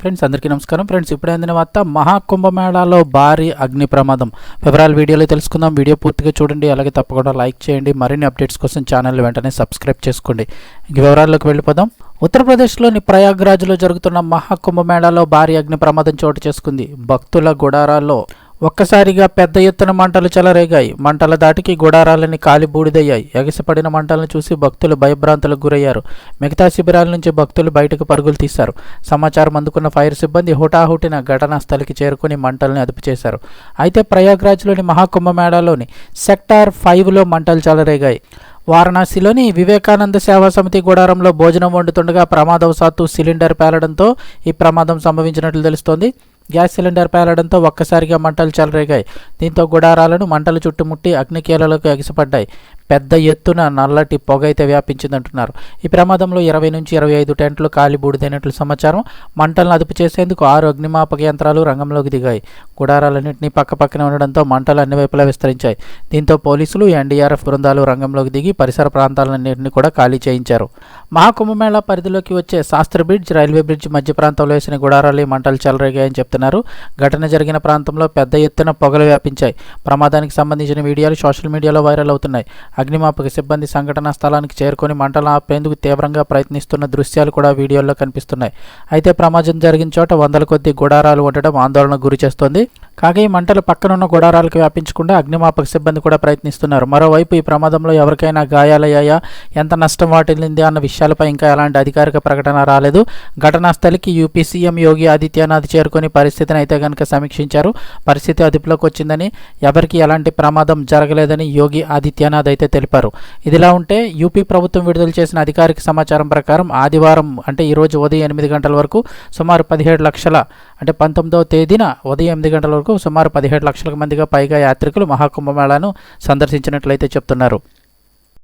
Friends అందరికీ నమస్కారం. Friends ఇప్పుడే అందిన వార్త మహాకుంభమేళాలో భారీ అగ్ని ప్రమాదం. వివరాలు వీడియోలో తెలుసుకుందాం. వీడియో పూర్తిగా చూడండి. అలాగే తప్పకుండా లైక్ చేయండి. మరిన్ని అప్డేట్స్ కోసం ఛానల్ వెంటనే సబ్స్క్రైబ్ చేసుకోండి. ఇంక వివరాల్లోకి వెళ్ళిపోదాం. ఉత్తరప్రదేశ్లోని ప్రయాగ్రాజ్లో జరుగుతున్న మహాకుంభమేళాలో భారీ అగ్ని ప్రమాదం చోటు చేసుకుంది. భక్తుల గుడారాల్లో ఒక్కసారిగా పెద్ద ఎత్తున మంటలు చెలరేగాయి. మంటల దాటికి గుడారాలని కాలిబూడిదయ్యాయి ఎగసిపడిన మంటలను చూసి భక్తులు భయభ్రాంతులకు గురయ్యారు. మిగతా శిబిరాల నుంచి భక్తులు బయటకు పరుగులు తీశారు. సమాచారం అందుకున్న ఫైర్ సిబ్బంది హుటాహుటిన ఘటనా స్థలికి చేరుకుని మంటల్ని అదుపు చేశారు. అయితే ప్రయాగ్రాజ్లోని మహాకుంభమేళాలోని సెక్టార్ ఫైవ్లో మంటలు చెలరేగాయి. వారణాసిలోని వివేకానంద సేవా సమితి గుడారంలో భోజనం వండుతుండగా ప్రమాదవశాత్తు సిలిండర్ పేలడంతో ఈ ప్రమాదం సంభవించినట్లు తెలుస్తోంది. గ్యాస్ సిలిండర్ పేలడంతో ఒక్కసారిగా మంటలు చెలరేగాయి. దీంతో గుడారాలను మంటలు చుట్టుముట్టి అగ్నికీలలకు ఎగిసిపడ్డాయి. పెద్ద ఎత్తున నల్లటి పొగ అయితే వ్యాపించిందంటున్నారు. ఈ ప్రమాదంలో ఇరవై నుంచి ఇరవై ఐదు టెంట్లు కాలి బూడిదైనట్లు సమాచారం. మంటలను అదుపు చేసేందుకు ఆరు అగ్నిమాపక యంత్రాలు రంగంలోకి దిగాయి. గుడారాలన్నింటినీ పక్కపక్కనే ఉండడంతో మంటలు అన్ని వైపులా విస్తరించాయి. దీంతో పోలీసులు ఎన్డీఆర్ఎఫ్ బృందాలు రంగంలోకి దిగి పరిసర ప్రాంతాలన్నింటినీ కూడా ఖాళీ చేయించారు. మహాకుంభమేళా పరిధిలోకి వచ్చే శాస్త్ర బ్రిడ్జ్ రైల్వే బ్రిడ్జ్ మధ్య ప్రాంతంలో వేసిన గుడారాలు ఈ మంటలు చెలరేగాయని చెప్తున్నారు. ఘటన జరిగిన ప్రాంతంలో పెద్ద ఎత్తున పొగలు వ్యాపించాయి. ప్రమాదానికి సంబంధించిన వీడియోలు సోషల్ మీడియాలో వైరల్ అవుతున్నాయి. అగ్నిమాపక సిబ్బంది సంఘటనా స్థలానికి చేరుకొని మంటలను ఆపేందుకు తీవ్రంగా ప్రయత్నిస్తున్న దృశ్యాలు కూడా వీడియోల్లో కనిపిస్తున్నాయి. అయితే ప్రమాదం జరిగిన చోట వందల కొద్ది గుడారాలు ఉండటం ఆందోళనకు గురి చేస్తోంది. కాగా ఈ మంటలు పక్కనున్న గుడారాలకు వ్యాపించకుండా అగ్నిమాపక సిబ్బంది కూడా ప్రయత్నిస్తున్నారు. మరోవైపు ఈ ప్రమాదంలో ఎవరికైనా గాయాలయ్యాయా? ఎంత నష్టం వాటిల్లింది అన్న విషయాలపై ఇంకా ఎలాంటి అధికారిక ప్రకటన రాలేదు. ఘటనా స్థలికి యూపీ సీఎం యోగి ఆదిత్యనాథ్ చేరుకొని పరిస్థితిని అయితే కనుక సమీక్షించారు. పరిస్థితి అదుపులోకి వచ్చిందని ఎవరికి ఎలాంటి ప్రమాదం జరగలేదని యోగి ఆదిత్యనాథ్ అయితే తెలిపారు. ఇదిలా ఉంటే యూపీ ప్రభుత్వం విడుదల చేసిన అధికారిక సమాచారం ప్రకారం ఆదివారం అంటే ఈరోజు ఉదయం ఎనిమిది గంటల వరకు సుమారు పదిహేడు లక్షల అంటే పంతొమ్మిదవ తేదీన ఉదయం ఎనిమిది గంటల వరకు సుమారు పదిహేడు లక్షల మందిగా పైగా యాత్రికులు మహాకుంభమేళాను సందర్శించినట్లయితే చెప్తున్నారు.